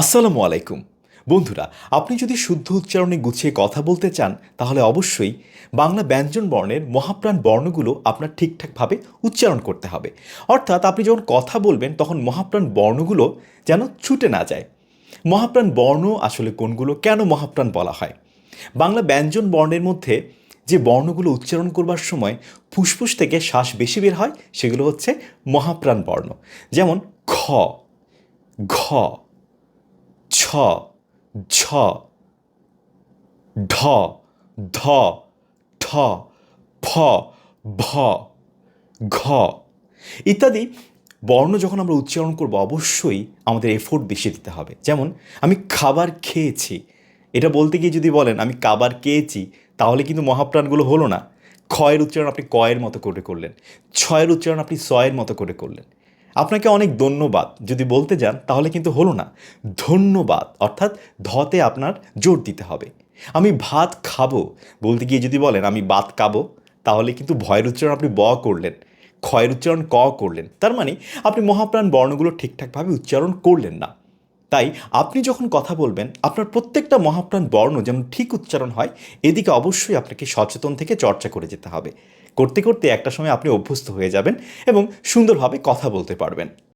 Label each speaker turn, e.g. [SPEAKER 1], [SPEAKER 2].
[SPEAKER 1] আসসালামু আলাইকুম। বন্ধুরা, আপনি যদি শুদ্ধ উচ্চারণে গুছিয়ে কথা বলতে চান, তাহলে অবশ্যই বাংলা ব্যঞ্জন বর্ণের মহাপ্রাণ বর্ণগুলো আপনার ঠিকঠাকভাবে উচ্চারণ করতে হবে। অর্থাৎ আপনি যখন কথা বলবেন, তখন মহাপ্রাণ বর্ণগুলো যেন ছুটে না যায়। মহাপ্রাণ বর্ণ আসলে কোনগুলো, কেন মহাপ্রাণ বলা হয়? বাংলা ব্যঞ্জন বর্ণের মধ্যে যে বর্ণগুলো উচ্চারণ করবার সময় ফুসফুস থেকে শ্বাস বেশি বের হয়, সেগুলো হচ্ছে মহাপ্রাণ বর্ণ। যেমন খ, ঘ ঝ ঢ ধ ঠ ফ ভ, ঘ ইত্যাদি বর্ণ যখন আমরা উচ্চারণ করব, অবশ্যই আমাদের এফোর্ট বেশি দিতে হবে। যেমন, আমি খাবার খেয়েছি। এটা বলতে গিয়ে যদি বলেন, আমি খাবার খেয়েছি, তাহলে কিন্তু মহাপ্রাণগুলো হলো না। ক্ষয়ের উচ্চারণ আপনি কয়ের মতো করে করলেন। ছয়ের উচ্চারণ আপনি ছয়ের মতো করে করলেন। আপনাকে অনেক ধন্যবাদ। যদি বলতে যান, তাহলে কিন্তু হলো না। ধন্যবাদ, অর্থাৎ ধতে আপনার জোর দিতে হবে। আমি ভাত খাব। বলতে গিয়ে যদি বলেন, আমি ভাত খাব তাহলে কিন্তু ভয়ের উচ্চারণ আপনি ব করলেন। ক্ষয়ের উচ্চারণ ক করলেন। তার মানে আপনি মহাপ্রাণ বর্ণগুলো ঠিকঠাকভাবে উচ্চারণ করলেন না। তাই আপনি যখন কথা বলবেন, আপনার প্রত্যেকটা মহাপ্রাণ বর্ণ যেমন ঠিক উচ্চারণ হয়, এদিকে অবশ্যই আপনাকে সচেতন থেকে চর্চা করে যেতে হবে। করতে করতে একটা সময় আপনি অভ্যস্ত হয়ে যাবেন এবং সুন্দরভাবে কথা বলতে পারবেন।